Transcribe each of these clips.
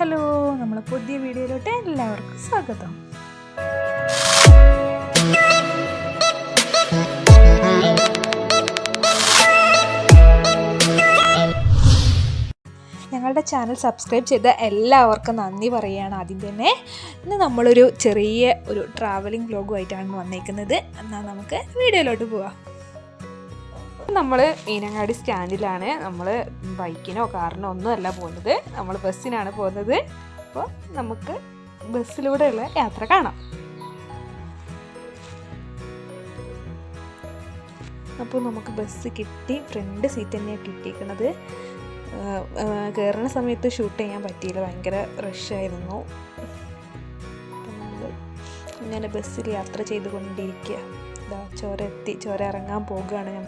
Hello നമ്മളെ പുതിയ വീഡിയോയിലോട്ട് എല്ലാവർക്കും സ്വാഗതം. ഞങ്ങളുടെ ചാനൽ സബ്സ്ക്രൈബ് ചെയ്ത എല്ലാവർക്കും നന്ദി പറയുകയാണ് ആദ്യം തന്നെ. ഇന്ന് നമ്മളൊരു ചെറിയ ഒരു ട്രാവലിംഗ് വ്ലോഗുമായിട്ടാണ് വന്നേക്കുന്നത്. എന്നാൽ നമുക്ക് വീഡിയോയിലോട്ട് പോവാം. നമ്മൾ മീനങ്ങാടി സ്റ്റാൻഡിലാണ് നമ്മൾ ബൈക്കിനോ കാറിനോ ഒന്നും അല്ല പോകുന്നത്. നമ്മൾ ബസ്സിനാണ് പോകുന്നത്. അപ്പോൾ നമുക്ക് ബസ്സിലൂടെയുള്ള യാത്ര കാണാം. അപ്പോൾ നമുക്ക് ബസ് കിട്ടി. ഫ്രണ്ട് സീറ്റ് തന്നെയാണ് കിട്ടിയിരിക്കുന്നത്. കയറുന്ന സമയത്ത് ഷൂട്ട് ചെയ്യാൻ പറ്റിയില്ല. ഭയങ്കര റഷായിരുന്നു. നമ്മൾ ഇങ്ങനെ ബസ്സിൽ യാത്ര ചെയ്തുകൊണ്ടിരിക്കുക. ചോര എത്തി. ചോര ഇറങ്ങാൻ പോകുകയാണ് ഞാൻ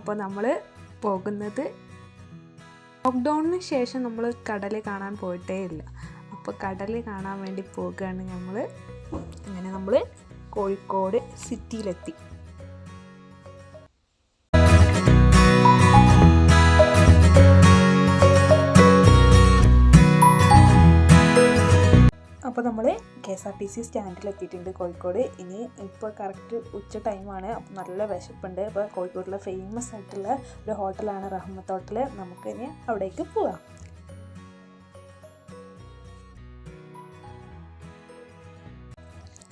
അപ്പോൾ നമ്മൾ പോകുന്നത് ലോക്ക്ഡൗണിന് ശേഷം നമ്മൾ കടൽ കാണാൻ പോയിട്ടേ ഇല്ല. അപ്പോൾ കടൽ കാണാൻ വേണ്ടി പോകുകയാണ് നമ്മൾ അങ്ങനെ നമ്മൾ കോഴിക്കോട് സിറ്റിയിലെത്തി. അപ്പോൾ നമ്മൾ K S R T C സ്റ്റാൻഡിൽ എത്തിയിട്ടുണ്ട് കോഴിക്കോട്. ഇനി ഇപ്പോൾ കറക്റ്റ് ഉച്ച ടൈമാണ് അപ്പോൾ നല്ല വിശപ്പുണ്ട്. അപ്പോൾ കോഴിക്കോടുള്ള ഫേമസ് ആയിട്ടുള്ള ഒരു ഹോട്ടലാണ് റഹ്മത്ത് ഹോട്ടൽ നമുക്ക് ഇനി അവിടേക്ക് പോവാം.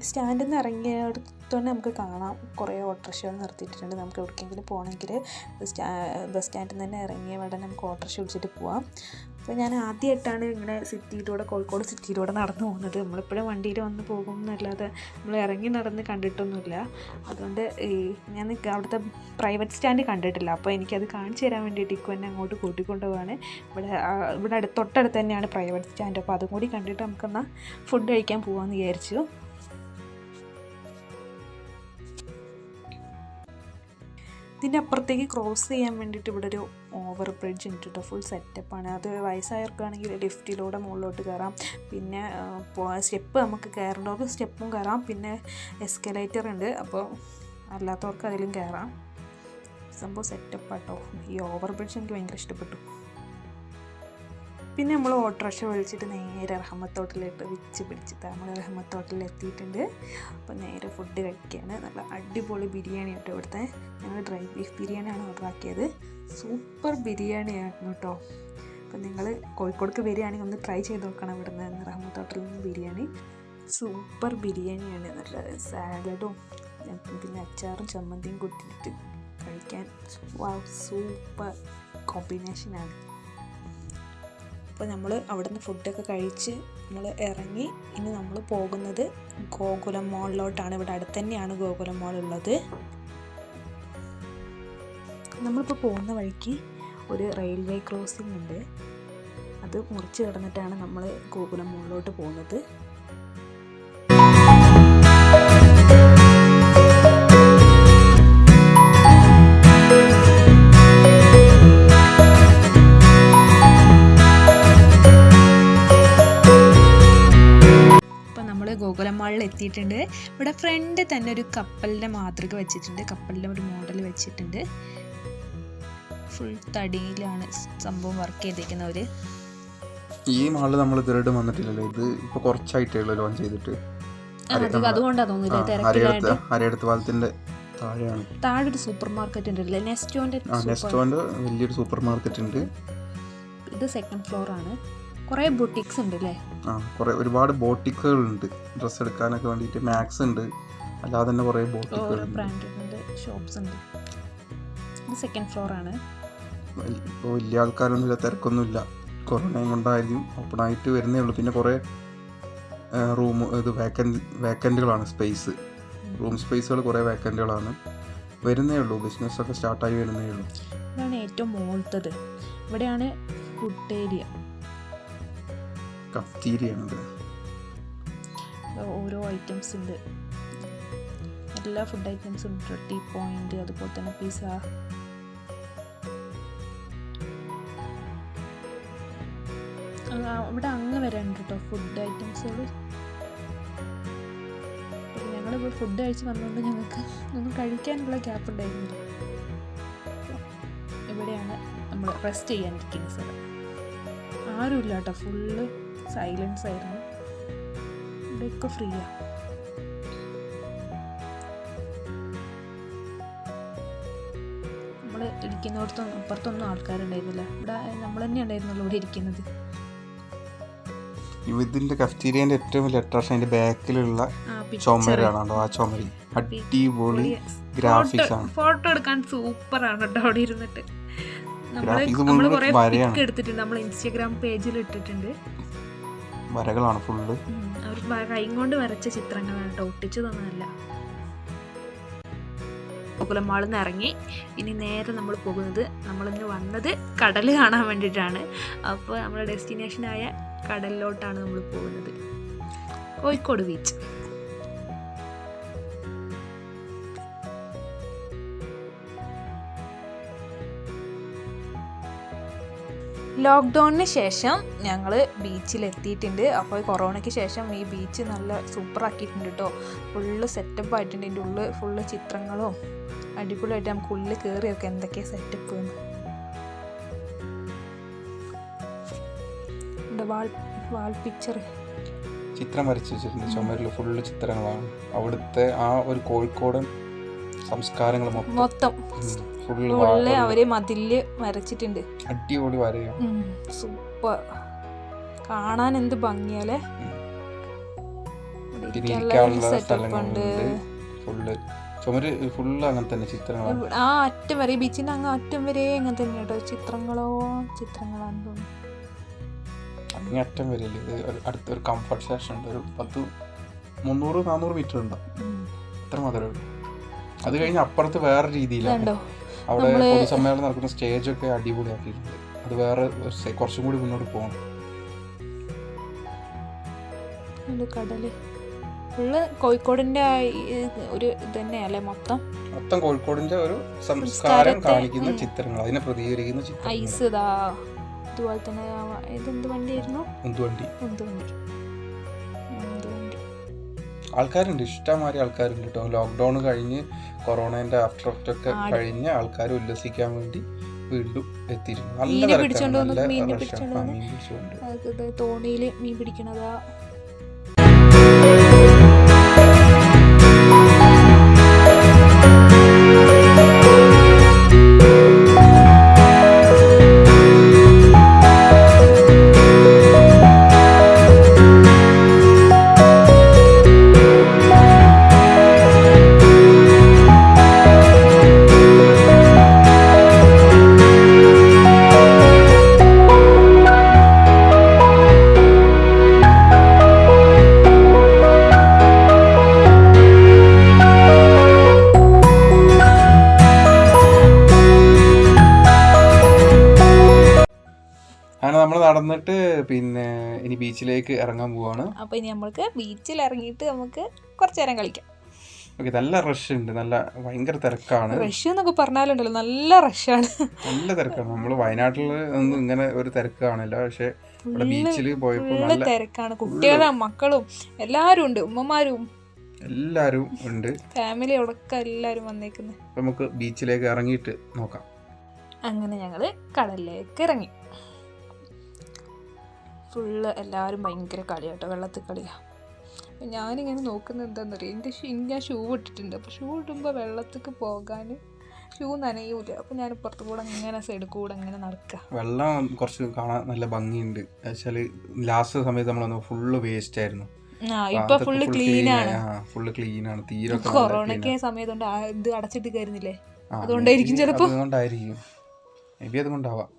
സ്റ്റാൻഡിൽ നിന്ന് ഇറങ്ങിയടുത്തോണ്ട് നമുക്ക് കാണാം. കുറേ ഓട്ടോറിക്ഷകൾ നിർത്തിയിട്ടുണ്ട് നമുക്ക് എവിടേക്കെങ്കിലും പോകണമെങ്കിൽ സ്റ്റാ ബസ് സ്റ്റാൻഡിൽ നിന്ന് തന്നെ ഇറങ്ങിയ ഉടനെ നമുക്ക് ഓട്ടോറിക്ഷ വിളിച്ചിട്ട് പോവാം. അപ്പോൾ ഞാൻ ആദ്യമായിട്ടാണ് ഇങ്ങനെ സിറ്റിയിലൂടെ കോഴിക്കോട് സിറ്റിയിലൂടെ നടന്നു പോകുന്നത്. നമ്മളിപ്പോഴും വണ്ടിയിൽ വന്ന് പോകും എന്നല്ലാതെ നമ്മൾ ഇറങ്ങി നടന്ന് കണ്ടിട്ടൊന്നുമില്ല. അതുകൊണ്ട് ഈ ഞാൻ അവിടുത്തെ പ്രൈവറ്റ് സ്റ്റാൻഡ് കണ്ടിട്ടില്ല. അപ്പോൾ എനിക്കത് കാണിച്ചു തരാൻ വേണ്ടിയിട്ട് ഇക്കു എന്നെ അങ്ങോട്ട് കൂട്ടിക്കൊണ്ടുപോവാണ്. ഇവിടെ ഇവിടെ അടുത്ത് തൊട്ടടുത്ത് തന്നെയാണ് പ്രൈവറ്റ് സ്റ്റാൻഡ് അപ്പോൾ അതും കൂടി കണ്ടിട്ട് നമുക്കെന്നാൽ ഫുഡ് കഴിക്കാൻ പോകാമെന്ന് വിചാരിച്ചു. ഇതിന്റെ അപ്പുറത്തേക്ക് ക്രോസ് ചെയ്യാൻ വേണ്ടിയിട്ട് ഇവിടെ ഒരു ഓവർ ബ്രിഡ്ജ് ഉണ്ട് കേട്ടോ ഫുൾ സെറ്റപ്പാണ് അത് വയസ്സായവർക്കാണെങ്കിൽ ലിഫ്റ്റിലൂടെ മുകളിലോട്ട് കയറാം പിന്നെ സ്റ്റെപ്പ് നമുക്ക് കയറേണ്ടവർക്ക് സ്റ്റെപ്പും കയറാം പിന്നെ എസ്കലേറ്റർ ഉണ്ട്. അപ്പോൾ അല്ലാത്തവർക്ക് അതിലും കയറാം സംഭവം സെറ്റപ്പാട്ടോ ഈ ഓവർ ബ്രിഡ്ജ് എനിക്ക് ഭയങ്കര ഇഷ്ടപ്പെട്ടു. പിന്നെ നമ്മൾ ഓട്ടോറിക്ഷ വിളിച്ചിട്ട് നേരെ റഹ്മത്ത് വിച്ച് പിടിച്ചിട്ട് നമ്മൾ റഹ്മത്ത് ഹോട്ടലിൽ എത്തിയിട്ടുണ്ട് അപ്പോൾ നേരെ ഫുഡ് കഴിക്കുകയാണ് നല്ല അടിപൊളി ബിരിയാണി കേട്ടോ ഇവിടുത്തെ. ഞങ്ങൾ ഡ്രൈ ബീഫ് ബിരിയാണിയാണ് ഓർഡർ ആക്കിയത്. സൂപ്പർ ബിരിയാണിയാണ് കേട്ടോ അപ്പോൾ നിങ്ങൾ കോഴിക്കോടേക്ക് ബിരിയാണി ഒന്ന് ട്രൈ ചെയ്ത് നോക്കണം ഇവിടുന്ന് റഹ്മത്ത് ഹോട്ടലിൽ നിന്ന് ബിരിയാണി. സൂപ്പർ ബിരിയാണിയാണ്. നല്ല സാലഡും പിന്നെ അച്ചാറും ചമ്മന്തിയും കൂട്ടിയിട്ട് കഴിക്കാൻ. സൂപ്പർ കോമ്പിനേഷനാണ് അപ്പോൾ നമ്മൾ അവിടുന്ന് ഫുഡൊക്കെ കഴിച്ച് നമ്മൾ ഇറങ്ങി. ഇനി നമ്മൾ പോകുന്നത് ഗോകുലം മോളിലോട്ടാണ്. ഇവിടെ അടുത്ത് തന്നെയാണ് ഗോകുലം മോൾ ഉള്ളത്. നമ്മളിപ്പോൾ പോകുന്ന വഴിക്ക് ഒരു റെയിൽവേ ക്രോസിംഗ് ഉണ്ട്. അത് മുറിച്ച് കിടന്നിട്ടാണ് നമ്മൾ ഗോകുലം മോളിലോട്ട് പോകുന്നത്. എത്തിയിട്ടുണ്ട് ഇവിടെ ഫ്രണ്ട് തന്നെ ഒരു കപ്പലിന്റെ മാതൃക വെച്ചിട്ടുണ്ട്. കപ്പലിന്റെ ഒരു മോഡൽ വെച്ചിട്ടുണ്ട്. ഫുൾ തടിയിലാണ് സംഭവം വർക്ക് ചെയ്തേക്കുന്നവർ ഈ മാളിൽ നമ്മൾ ഇതുവരെയും വന്നിട്ടില്ലല്ലോ. ഇത് ഇപ്പൊ കുറച്ചായിട്ടേ ഉള്ളൂ ലോഞ്ച് ചെയ്തിട്ട് അരയടുത്ത് അരയടുത്ത് പാലത്തിന്റെ താഴെയാണ്. താഴെ ഒരു സൂപ്പർ മാർക്കറ്റ് ഉണ്ടല്ലേ നെസ്റ്റോന്റെ ആ വലിയൊരു സൂപ്പർ മാർക്കറ്റ് ഉണ്ട്. ഇത് സെക്കൻഡ് ഫ്ലോർ ആണ്. കുറേ ബൊട്ടിക്സ് ഉണ്ട് അല്ലേ ആ കുറേ ഒരുപാട് ബോട്ടിക്കുകൾ ഉണ്ട്. ഡ്രസ്സ് എടുക്കാനൊക്കെ വേണ്ടിയിട്ട് മാക്സ് ഉണ്ട്. അല്ലാതെ തന്നെ കുറേ ഓരോ ബോട്ടിക്കുകളുണ്ട് ബ്രാൻഡിന്റെ ഷോപ്സ് ഉണ്ട്. ഇത് സെക്കൻഡ് ഫ്ലോർ ആണ്. ഇപ്പോൾ വലിയ ആൾക്കാരൊന്നുമില്ല തിരക്കൊന്നുമില്ല. കൊറോണയും കൊണ്ടായിരിക്കും ഓപ്പൺ ആയിട്ട് വരുന്നേ ഉള്ളൂ. പിന്നെ കുറേ റൂം ഇത് വേക്കൻ വേക്കന്റുകളാണ് സ്പേസ് റൂം സ്പേസുകൾ കുറേ വേക്കന്റുകളാണ് വരുന്നേ ഉള്ളൂ. ബിസിനസ് ബിസിനസ്സൊക്കെ സ്റ്റാർട്ടായി വരുന്നേ ഉള്ളൂ. ഇതാണ് ഏറ്റവും മുകളിലത്തത് ഇവിടെയാണ് ഫുഡ് ഏരിയ കഫ്തീരിയാണിത്. ഓരോ ഐറ്റംസ് ഉണ്ട് എല്ലാ ഫുഡ് ഐറ്റംസും ഉണ്ട് ടീ പോയിന്റ് അതുപോലെ തന്നെ പിസ ഇവിടെ അങ്ങ് വരാനുണ്ട് കേട്ടോ ഫുഡ് ഐറ്റംസുകൾ ഞങ്ങളിപ്പോൾ ഫുഡ് കഴിച്ച് വന്നുകൊണ്ട് ഞങ്ങൾക്ക് ഒന്നും കഴിക്കാനുള്ള ഗ്യാപ്പ് ഉണ്ടായിരുന്നില്ല. ഇവിടെയാണ് നമ്മൾ റെസ്റ്റ് ചെയ്യാൻ ചെയ്യാനിരിക്കുന്ന സ്ഥലം ആരുമില്ല കേട്ടോ ഫുള്ള് സൈലൻസ് ആയിരുന്നു. ഇവിടെയൊക്കെ ഫ്രീയാണ് നമ്മൾ ഇരിക്കുന്നിടത്തൊന്നും അപ്പുറത്തൊന്നും ആൾക്കാരുണ്ടായിരുന്നില്ല. ഇവിടെ നമ്മൾ തന്നെ ഉണ്ടായിരുന്നുള്ളൂ ഇവിടെ ഇരിക്കുന്നത്. ഇതിന്റെ കഫ്റ്റീരിയന്റെ ഏറ്റവും വലിയ അട്രാക്ഷൻ അതിന്റെ ബാക്കിലുള്ള ചുമരാണ് ആ ചുമരി. അടിപൊളി ഗ്രാഫിക്സ് ആണ്. ഫോട്ടോ എടുക്കാൻ സൂപ്പർ ആണ് കേട്ടോ അവിടെ ഇരുന്നിട്ട്. നമ്മൾ നമ്മൾ കുറേ എടുത്തിട്ടുണ്ട്. നമ്മൾ ഇൻസ്റ്റാഗ്രാം പേജിൽ ഇട്ടിട്ടുണ്ട്. വരകളാണ് ഫുള്ള്. അവർ കൈ കൊണ്ട് വരച്ച ചിത്രങ്ങളാണ് കേട്ടോ. ഒട്ടിച്ചതൊന്നുമല്ല ഗോകുലമാളിൽ നിന്ന് ഇറങ്ങി. ഇനി നേരെ നമ്മൾ പോകുന്നത് നമ്മളിന്ന് വന്നത് കടൽ കാണാൻ വേണ്ടിയിട്ടാണ്. അപ്പോൾ നമ്മുടെ ഡെസ്റ്റിനേഷനായ കടലിലോട്ടാണ് നമ്മൾ പോകുന്നത്. കോഴിക്കോട് ബീച്ച്. ലോക്ക്ഡൗണിന് ശേഷം ഞങ്ങൾ ബീച്ചിലെത്തിയിട്ടുണ്ട്. അപ്പോൾ കൊറോണയ്ക്ക് ശേഷം ഈ ബീച്ച് നല്ല സൂപ്പർ ആക്കിയിട്ടുണ്ട് കേട്ടോ. ഫുള്ള് സെറ്റപ്പ് ആയിട്ടുണ്ട് ഇതിന്റെ ഉള്ളിൽ ഫുള്ള് ചിത്രങ്ങളും അടിപൊളിയായിട്ട് നമുക്ക് ഉള്ളിൽ കയറിയൊക്കെ എന്തൊക്കെയാണ് സെറ്റപ്പ് വാൾ വാൾ പിക്ചർ ചിത്രം വരച്ച് വെച്ചിട്ടുണ്ട്. ചുമരിൽ ഫുള്ള് ചിത്രങ്ങളാണ്. അവിടുത്തെ ആ ഒരു കോഴിക്കോടൻ സംസ്കാരങ്ങൾ മൊത്തം. ഫുള്ള് അവർ മതിൽ വരച്ചിട്ടുണ്ട്. അടിപൊളി വരയാണ് സൂപ്പർ കാണാൻ എന്ത് ഭംഗിയാലെ ഇവിടെ ഇരിക്കാനുള്ള ഇരിക്കാനുള്ള setup ഉണ്ട്. ഫുള്ള് ചുമര് ഫുള്ള് അങ്ങനെ തന്നെ ആ അറ്റം വരെ ബീച്ചിന്റെ അങ്ങ് അറ്റം വരെ അങ്ങനെ തന്നെ കേട്ടോ ചിത്രങ്ങളോ ചിത്രങ്ങളാന്ന് തോന്നുന്നു. അങ്ങേ അറ്റം വരില്ല ഇത് അടുത്തൊരു കംഫർട്ട് സെക്ഷൻ ഉണ്ട്. ഒരു പത്ത് മുന്നൂറ് നാനൂറ് മീറ്റർ ഉണ്ടാവും അത്ര മാത്രമേ ഉള്ളൂ അത് കഴിഞ്ഞ അപ്പുറത്ത് വേറെ രീതിയിലാണ്. അവിടെ പൊതുസമ്മേളനം നടക്കുന്ന സ്റ്റേജൊക്കെ അടിപൊളിയാക്കിയിട്ടുണ്ട്. അത് വേറെ കുറച്ചും കൂടി മുന്നോട്ട് പോകണം കടൽ. ഫുള്ള് കോഴിക്കോടിന്റെ ഒരു ഇത് തന്നെയല്ലേ മൊത്തം? മൊത്തം കോഴിക്കോടിന്റെ ഒരു സംസ്കാരം കാണിക്കുന്ന ചിത്രങ്ങൾ അതിനെ പ്രതികരിക്കുന്ന ചിത്രം ഐസ് ഇതാ. അതുപോലെ തന്നെ ഇതെന്ത് വണ്ടിയായിരുന്നു? ഉന്തുവണ്ടി എന്ത് വണ്ടി എന്ത് വണ്ടി ആൾക്കാരുണ്ട്. ഇഷ്ടംമാതിരി ആൾക്കാരുണ്ട് കേട്ടോ ലോക്ക്ഡൗൺ കഴിഞ്ഞ് കൊറോണേന്റെ ആഫ്റ്റർ എഫക്റ്റ് ഒക്കെ. കഴിഞ്ഞ് ആൾക്കാർ ഉല്ലസിക്കാൻ വേണ്ടി വീണ്ടും എത്തിയിരുന്നു. നല്ല തോണിയിൽ മീൻ പിടിച്ചോണ്ട്. ബീച്ചിലേക്ക് ഇറങ്ങാൻ പോവാണ്. അപ്പൊ ഇനി നമ്മൾക്ക് ബീച്ചിൽ ഇറങ്ങിയിട്ട് നമുക്ക് കുറച്ചു നേരം കളിക്കാം. ഓക്കെ നല്ല റഷ് ഉണ്ട്. നല്ല ഭയങ്കര തിരക്കാണ്. റഷ് എന്നൊക്കെ പറഞ്ഞാലുണ്ടല്ലോ നല്ല റഷാണ് നല്ല തിരക്കാണ്. നമ്മൾ വയനാട്ടിൽ ഒന്നും ഇങ്ങനെ ഒരു തിരക്ക് കാണില്ല. പക്ഷെ ഇവിടെ ബീച്ചിൽ പോയപ്പോൾ നല്ല തിരക്കാണ്. കുട്ടികളും മക്കളും എല്ലാരും ഉണ്ട്. ഉമ്മമാരും. എല്ലാരും ഉണ്ട്. ഫാമിലി അവിടൊക്കെ എല്ലാവരും വന്നേക്കുന്നത് നമുക്ക് ബീച്ചിലേക്ക് ഇറങ്ങിയിട്ട് നോക്കാം. അങ്ങനെ ഞങ്ങൾ കടലിലേക്ക് ഇറങ്ങി. ഫുള്ള് എല്ലാവരും ഭയങ്കര കളിയാട്ടോ വെള്ളത്തിൽ കളിയാണ് അപ്പം ഞാനിങ്ങനെ നോക്കുന്നത് എന്താണെന്ന് അറിയാം എന്റെ ഷൂ ഞാൻ ഷൂ ഇട്ടിട്ടുണ്ട്. അപ്പോൾ ഷൂ ഇടുമ്പോൾ വെള്ളത്തേക്ക് പോകാൻ ഷൂ നനയൂല. അപ്പം ഞാൻ പുറത്തു കൂടെ ഇങ്ങനെ സൈഡിൽ കൂടെ ഇങ്ങനെ നടക്കുക വെള്ളം കുറച്ച് കാണാൻ നല്ല ഭംഗിയുണ്ട്. വെച്ചാൽ ലാസ്റ്റ് സമയത്ത് നമ്മൾ ഫുള്ള് വേസ്റ്റ് ആയിരുന്നു. ഇപ്പൊ ഫുള്ള് ക്ലീൻ ആണ്. ഫുള്ള് ക്ലീൻ ആണ്. കൊറോണയ്ക്ക് സമയത്തുണ്ട് ഇത് അടച്ചിട്ട് കയറുന്നില്ലേ? അതുകൊണ്ടായിരിക്കും ചിലപ്പോ. അതുകൊണ്ടായിരിക്കും. അതുകൊണ്ടാവാം.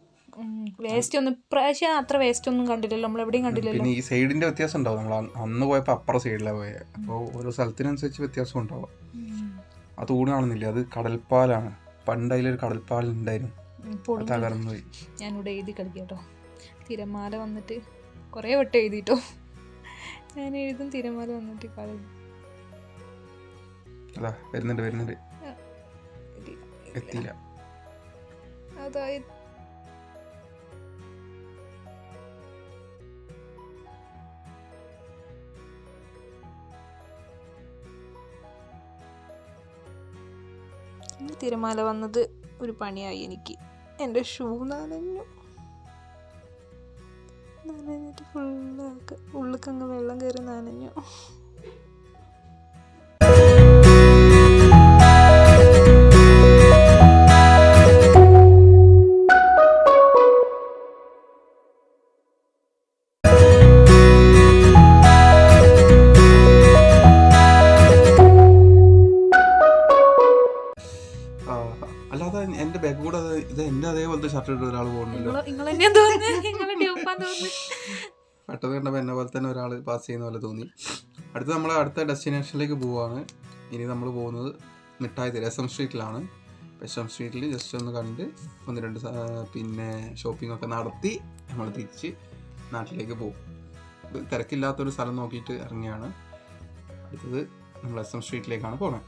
വേസ്റ്റ് ഒന്നും ഇപ്രാവശ്യം അത്ര വേസ്റ്റ് ഒന്നും കണ്ടില്ലല്ലോ നമ്മൾ എവിടെയും കണ്ടില്ലല്ലോ. പിന്നെ ഈ സൈഡിന്റെ വ്യത്യാസം ഉണ്ടാവും. നമ്മൾ അന്ന് പോയപ്പോൾ അപ്പുറ സൈഡിലാണ് പോയത് അപ്പോൾ ഓരോ സ്ഥലത്തിനനുസരിച്ച് വ്യത്യാസം ഉണ്ടാവാം. ആ അത് ഊണ് കാണുന്നില്ല? അത് കടൽപ്പാലാണ്. പണ്ട് അതിലൊരു കടൽപ്പാൽ ഉണ്ടായിരുന്നു. തകർന്നു പോയി ഞാനിവിടെ എഴുതി കളിക്കാട്ടോ തിരമാല വന്നിട്ട് കുറേ വട്ടം എഴുതിട്ടോ. ഞാൻ എഴുതും തിരമാല വന്നിട്ട് കളി അതാ വരുന്നുണ്ട് വരുന്നുണ്ട്. എത്തിയില്ല. അതായത് തിരമാല വന്നത് ഒരു പണിയായി എനിക്ക്. എന്റെ ഷൂ നനഞ്ഞു. നനഞ്ഞിട്ട് ഫുള്ള് ഉള്ളിക്കങ്ങ് വെള്ളം കയറി നനഞ്ഞു. പാസ് ചെയ്യുന്ന പോലെ തോന്നി. അടുത്ത നമ്മൾ അടുത്ത ഡെസ്റ്റിനേഷനിലേക്ക് പോവാണ്. ഇനി നമ്മൾ പോകുന്നത് മിഠായി തെരു എസ് എം സ്ട്രീറ്റിലാണ് എസ് എം സ്ട്രീറ്റിൽ ജസ്റ്റ് ഒന്ന് കണ്ട് ഒന്ന് രണ്ട് പിന്നെ ഷോപ്പിംഗ് ഒക്കെ നടത്തി നമ്മൾ തിരിച്ച് നാട്ടിലേക്ക് പോകും. തിരക്കില്ലാത്തൊരു സ്ഥലം നോക്കിയിട്ട് ഇറങ്ങിയാണ്. അടുത്തത് നമ്മൾ എസ് എം സ്ട്രീറ്റിലേക്കാണ് പോകുന്നത്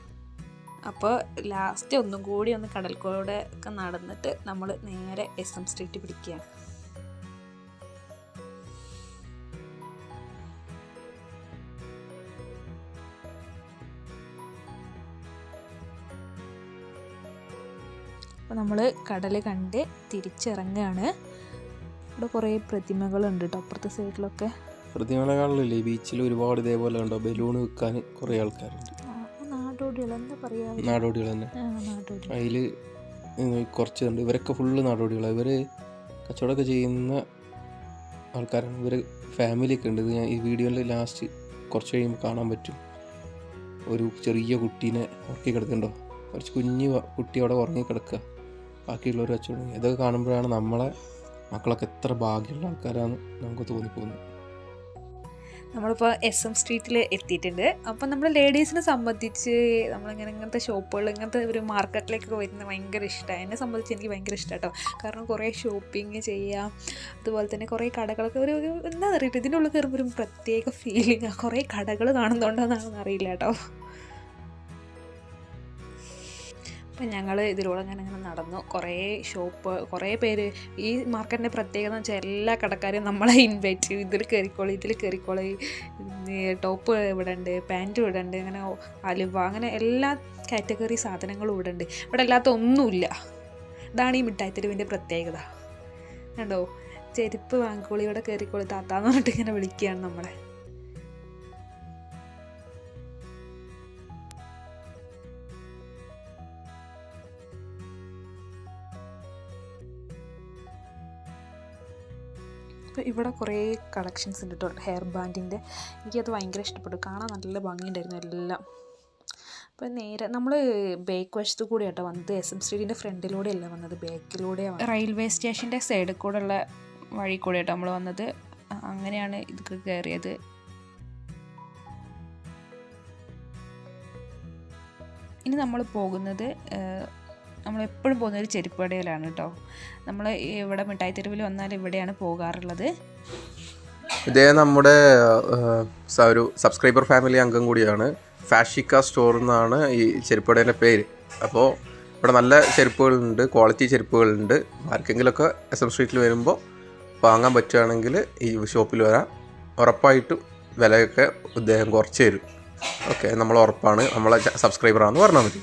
അപ്പോൾ ലാസ്റ്റ് ഒന്നും കൂടി ഒന്ന് കടൽക്കോടെ ഒക്കെ നടന്നിട്ട് നമ്മൾ നേരെ എസ് എം സ്ട്രീറ്റ് പിടിക്കുകയാണ്. അപ്പോൾ നമ്മൾ കടൽ കണ്ട് തിരിച്ചിറങ്ങുകയാണ്. ഇവിടെ കുറേ പ്രതിമകളുണ്ട് കേട്ടോ അപ്പുറത്തെ സൈഡിലൊക്കെ. പ്രതിമലകളിലല്ലേ ബീച്ചിൽ ഒരുപാട് ഇതേപോലെ ഉണ്ടോ ബലൂൺ വിൽക്കാൻ കുറേ ആൾക്കാരുണ്ട്. നാടോടികൾ എന്താ പറയുക നാടോടികൾ തന്നെ. അതിൽ കുറച്ചുണ്ട്. ഇവരൊക്കെ ഫുള്ള് നാടോടികളാണ്. ഇവർ കച്ചവടമൊക്കെ ചെയ്യുന്ന ആൾക്കാരാണ്. ഇവർ ഫാമിലിയൊക്കെ ഉണ്ട്. ഇത് ഞാൻ ഈ വീഡിയോയിൽ ലാസ്റ്റ് കുറച്ച് കഴിയുമ്പോൾ കാണാൻ പറ്റും. ഒരു ചെറിയ കുട്ടീനെ ഉറക്കി കിടക്കുന്നുണ്ടോ കുറച്ച് കുഞ്ഞു കുട്ടി അവിടെ ഉറങ്ങി കിടക്കുക ബാക്കിയുള്ളവർ കച്ചവടം ഇതൊക്കെ കാണുമ്പോഴാണ് നമ്മളെ മക്കളൊക്കെ എത്ര ഭാഗ്യമുള്ള ആൾക്കാരാണ് നമുക്ക് തോന്നിപ്പോകുന്നത്. നമ്മളിപ്പോൾ എസ് എം സ്ട്രീറ്റിൽ എത്തിയിട്ടുണ്ട്. അപ്പം നമ്മൾ ലേഡീസിനെ സംബന്ധിച്ച് നമ്മളിങ്ങനെ ഇങ്ങനത്തെ ഷോപ്പുകൾ ഇങ്ങനത്തെ ഒരു മാർക്കറ്റിലേക്കൊക്കെ വരുന്നത് ഭയങ്കര ഇഷ്ടമാണ് എന്നെ സംബന്ധിച്ച് എനിക്ക് ഭയങ്കര ഇഷ്ടമാണ് കേട്ടോ കാരണം കുറേ ഷോപ്പിംഗ് ചെയ്യാം അതുപോലെ തന്നെ കുറേ കടകളൊക്കെ ഒരു എന്താ പറയുക ഇതിന്റെ കയറുമ്പോൾ ഒരു പ്രത്യേക ഫീലിംഗ് കുറേ കടകൾ കാണുന്നുണ്ടോ എന്നാണെന്ന് അറിയില്ല കേട്ടോ അപ്പം ഞങ്ങൾ ഇതിലൂടെ ഞാൻ അങ്ങനെ നടന്നു. കുറേ ഷോപ്പ് കുറേ പേര് ഈ മാർക്കറ്റിന്റെ പ്രത്യേകത എന്ന് വെച്ചാൽ എല്ലാ കടക്കാരും നമ്മളെ ഇൻവൈറ്റ് ചെയ്യും. ഇതിൽ കയറിക്കോളി ഇതിൽ കയറിക്കോളി ടോപ്പ് ഇവിടെ ഉണ്ട് പാന്റ് ഇവിടെ ഉണ്ട് അങ്ങനെ അലുവ അങ്ങനെ എല്ലാ കാറ്റഗറി സാധനങ്ങളും ഇവിടെ ഉണ്ട്. ഇവിടെ അല്ലാത്ത ഒന്നുമില്ല. ഇതാണ് ഈ മിഠായി തെരുവിന്റെ പ്രത്യേകത. കണ്ടോ? ചെരുപ്പ് വാങ്ങിക്കോളി ഇവിടെ കയറിക്കോളി താത്താന്ന് പറഞ്ഞിട്ട് ഇങ്ങനെ വിളിക്കുകയാണ് നമ്മളെ. അപ്പോൾ ഇവിടെ കുറേ കളക്ഷൻസ് ഉണ്ട് കേട്ടോ ഹെയർ ബാൻഡിന്റെ എനിക്കത് ഭയങ്കര ഇഷ്ടപ്പെട്ടു. കാണാൻ നല്ല ഭംഗിയുണ്ടായിരുന്നു എല്ലാം. അപ്പോൾ നേരെ നമ്മൾ ബേക്ക് വശത്ത് കൂടെ കേട്ടോ വന്നത് എസ് എം സ്ട്രീറ്റിന്റെ ഫ്രണ്ടിലൂടെയല്ല വന്നത്. ബാക്കിലൂടെയാണ് റെയിൽവേ സ്റ്റേഷന്റെ സൈഡിൽ കൂടെ ഉള്ള വഴി കൂടെ കേട്ടോ നമ്മൾ വന്നത് അങ്ങനെയാണ് ഇതൊക്കെ കയറിയത് ഇനി നമ്മൾ പോകുന്നത് നമ്മൾ എപ്പോഴും പോകുന്ന ഒരു ചെരുപ്പ് കടയിലാണ് കേട്ടോ. നമ്മൾ ഇവിടെ മിഠായി തെരുവിൽ വന്നാൽ ഇവിടെയാണ് പോകാറുള്ളത്. ഇതേ നമ്മുടെ ഒരു സബ്സ്ക്രൈബർ ഫാമിലി അംഗം കൂടിയാണ്. ഫാഷിക്ക സ്റ്റോർ എന്നാണ് ഈ ചെരുപ്പടേന്റെ പേര്. അപ്പോൾ ഇവിടെ നല്ല ചെരുപ്പുകളുണ്ട് ക്വാളിറ്റി ചെരുപ്പുകളുണ്ട്. ആർക്കെങ്കിലുമൊക്കെ എസ് എം സ്ട്രീറ്റിൽ വരുമ്പോൾ വാങ്ങാൻ പറ്റുകയാണെങ്കിൽ ഈ ഷോപ്പിൽ വരാം. ഉറപ്പായിട്ടും വിലയൊക്കെ ഇദ്ദേഹം കുറച്ച് തരും. ഓക്കെ നമ്മൾ ഉറപ്പാണ്. നമ്മളെ സബ്സ്ക്രൈബറാണെന്ന് പറഞ്ഞാൽ മതി.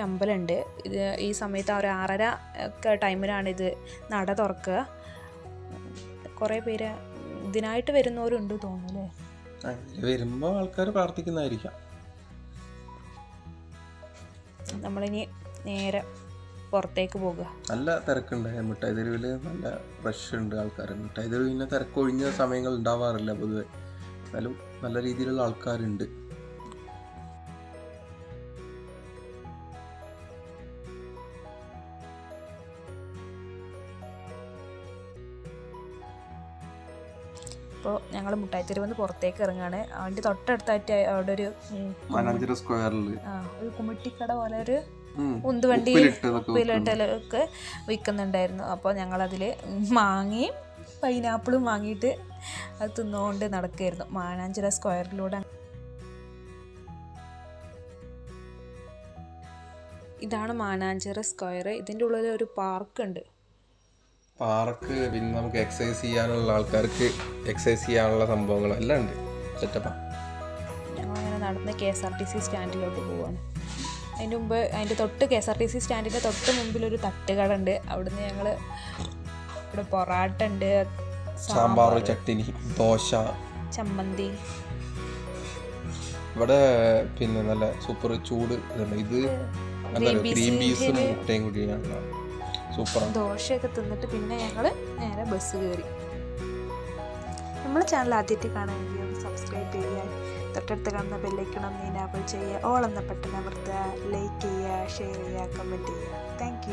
ഉള്ളിലൊരു അമ്പലമുണ്ട്. ഇത് ഈ സമയത്ത് ആ ഒരു ആറര ഒക്കെ ടൈമിലാണ് ഇത് നട തുറക്കുക. കുറേ പേര് ഇതിനായിട്ട് വരുന്നവരുണ്ട് തോന്നുന്നു അല്ലേ വരുമ്പോൾ ആൾക്കാർ പ്രാർത്ഥിക്കുന്നതായിരിക്കാം. നമ്മളിനി നേരെ പുറത്തേക്ക് പോകുക. നല്ല തിരക്കുണ്ട്. മിഠായി തെരുവിൽ നല്ല റഷ് ഉണ്ട് ആൾക്കാർ മിഠായി തെരുവ് പിന്നെ തിരക്കൊഴിഞ്ഞ സമയങ്ങൾ ഉണ്ടാവാറില്ല പൊതുവെ. എന്നാലും നല്ല രീതിയിലുള്ള ആൾക്കാരുണ്ട്. അപ്പോൾ ഞങ്ങൾ മുട്ടായിത്തെരുവ് നിന്ന് പുറത്തേക്ക് ഇറങ്ങുകയാണ്. അതിന്റെ തൊട്ടടുത്തായിട്ട് അവിടെ ഒരു സ്ക്വയറിൽ ഒരു കുമിട്ടിക്കട പോലെ ഒരു ഉന്തുവണ്ടി ഉപ്പിലിട്ടലൊക്കെ വിൽക്കുന്നുണ്ടായിരുന്നു. അപ്പോൾ ഞങ്ങളതിൽ മാങ്ങയും പൈനാപ്പിളും വാങ്ങിയിട്ട് അത് തിന്നുകൊണ്ട് നടക്കുകയായിരുന്നു. മാനാഞ്ചിറ സ്ക്വയറിലൂടെ. ഇതാണ് മാനാഞ്ചിറ സ്ക്വയർ ഇതിന്റെ ഉള്ളിൽ ഒരു പാർക്ക് ഉണ്ട് പാർക്ക് പിന്നെ നമുക്ക് എക്സസൈസ് ചെയ്യാനുള്ള ആൾക്കാർക്ക് എക്സസൈസ് ചെയ്യാനുള്ള സംഭവങ്ങളും എല്ലാം ഉണ്ട്. സെറ്റപ്പാ. ഞങ്ങളങ്ങനെ നടന്ന് K S R T C സ്റ്റാൻഡിലോട്ട് പോവാണ്. അതിന്റെ മുമ്പ് അതിന്റെ തൊട്ട് K S R T C സ്റ്റാൻഡിന്റെ തൊട്ട് മുമ്പിലൊരു തട്ടുകട ഉണ്ട് അവിടുന്ന് ഞങ്ങൾ ഇവിടെ പൊറാട്ട ഉണ്ട് സാമ്പാർ ചട്ടിനി ദോശ. ചമ്മന്തി. ഇവിടെ പിന്നെ നല്ല സൂപ്പർ ചൂട് ഇത് ഗ്രീൻ പീസും മുട്ടയും കൂടിയാണ്. സൂപ്പറാണ് ദോശയൊക്കെ തിന്നിട്ട് പിന്നെ ഞങ്ങൾ നേരെ ബസ് കയറി. നമ്മളെ ചാനൽ ആദ്യമായിട്ട് കാണാൻ സബ്സ്ക്രൈബ് ചെയ്യുക. തൊട്ടടുത്ത് കാണുന്ന ബെല്ലൈക്കണം നീനാബിൾ ചെയ്യുക. ഓൾ പെട്ടെന്ന് അമർത്തുക. ലൈക്ക് ചെയ്യുക ഷെയർ ചെയ്യുക കമന്റ് ചെയ്യുക. താങ്ക്